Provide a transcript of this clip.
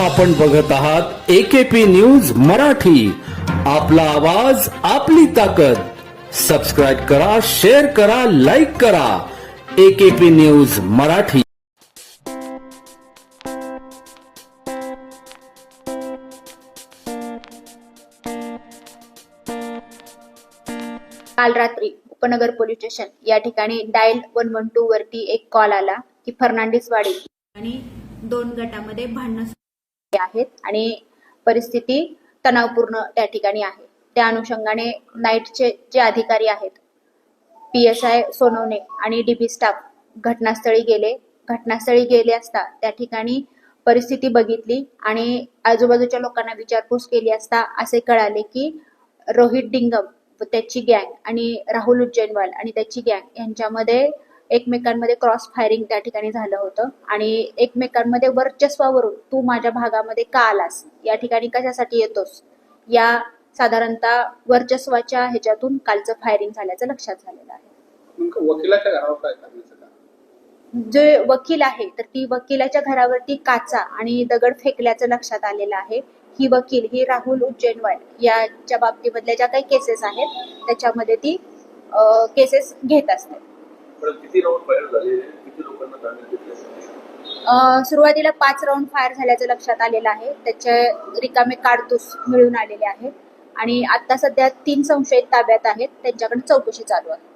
आपण बघत आहात एकेपी न्यूज मराठी. आपला आवाज आपली ताकद. सबस्क्राईब करा शेअर करा लाईक करा. AKP news Marathi. काल रात्री उपनगर पोलीस स्टेशन या ठिकाणी डायल वन वन टू वरती एक कॉल आला की फर्नांडिस वाडी आणि दोन गटामध्ये भांडणं आहेत आणि परिस्थिती तणावपूर्ण त्या ठिकाणी आहे. त्या अनुषंगाने नाईटचे जे अधिकारी आहेत पी एस आय सोनवणे आणि डीबी स्टाफ घटनास्थळी गेले. घटनास्थळी गेले असता त्या ठिकाणी परिस्थिती बघितली आणि आजूबाजूच्या लोकांना विचारपूस केली असता असे कळाले की रोहित डिंगम त्याची गँग आणि राहुल उज्जैनवाल आणि त्याची गँग यांच्यामध्ये एकमेकांमध्ये क्रॉस फायरिंग त्या ठिकाणी झालं होतं. आणि एकमेकांमध्ये वर्चस्वावरून तू माझ्या भागामध्ये का आलास? या ठिकाणी कशासाठी येतोस? या साधारणतः वर्चस्वाच्या ह्याच्यातून कालचं फायरिंग झाल्याचं लक्षात झालेलं आहे. जे वकील आहे तर ती वकिलाच्या घरावरती काचा आणि दगड फेकल्याचं लक्षात आलेलं आहे. ही वकील ही राहुल उज्जैनवाल याच्या बाबतीमधल्या ज्या काही केसेस आहेत त्याच्यामध्ये ती केसेस घेत असते. पण किती राऊंड फायर झाले? किती लोकांना सुरुवातीला पाच राऊंड फायर झाल्याचं लक्षात आलेलं आहे. त्याचे रिकामे काडतूस मिळून आलेले आहेत. आणि आता सध्या तीन संशयित ताब्यात आहेत. त्यांच्याकडे चौकशी चालू आहे.